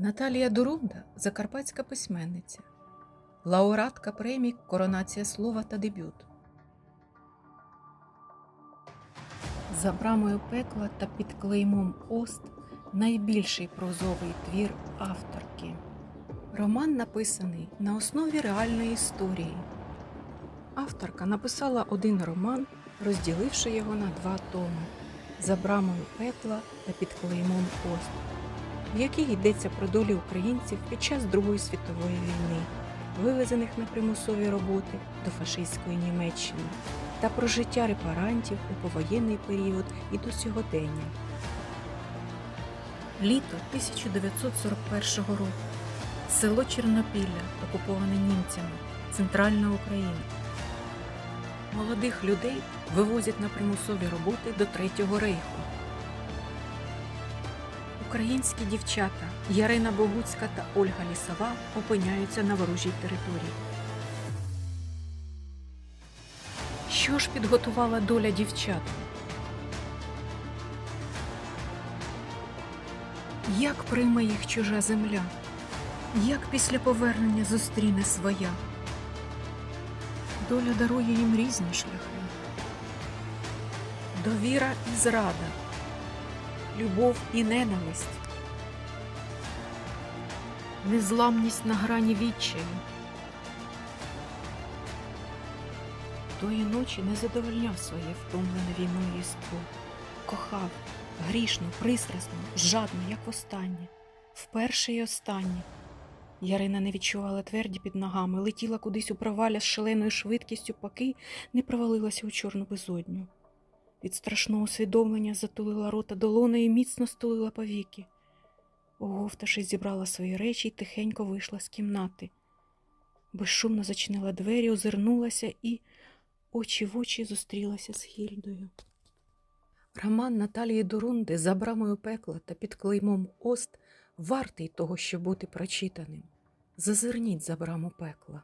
Наталія Дурунда закарпатська письменниця, лауреатка премій Коронація слова та дебют. За брамою пекла та під клеймом Ост найбільший прозовий твір авторки. Роман написаний на основі реальної історії. Авторка написала один роман, розділивши його на два томи за брамою пекла та під клеймом Ост в якій йдеться про долі українців під час Другої світової війни, вивезених на примусові роботи до фашистської Німеччини, та про життя репарантів у повоєнний період і до сьогодення. Літо 1941 року. Село Чорнопілля, окуповане німцями, центральна Україна. Молодих людей вивозять на примусові роботи до Третього рейху. Українські дівчата Ярина Богуцька та Ольга Лісова опиняються на ворожій території. Що ж підготувала доля дівчат? Як прийме їх чужа земля? Як після повернення зустріне своя? Доля дарує їм різні шляхи. Довіра і зрада любов і ненависть, незламність на грані відчаю. Тої ночі не задовольняв своє втомлене війною єство, кохав грішно, пристрасно, жадно, як востаннє, вперше й останнє. Ярина не відчувала тверді під ногами, летіла кудись у проваля з шаленою швидкістю, поки не провалилася у чорну безодню. Від страшного усвідомлення затулила рота долоною і міцно стулила повіки. Оговтавшись, зібрала свої речі і тихенько вийшла з кімнати. Безшумно зачинила двері, озирнулася і очі в очі зустрілася з Хільдою. Роман Наталії Дурунди за брамою пекла та під клеймом Ост вартий того, щоб бути прочитаним. Зазирніть за браму пекла.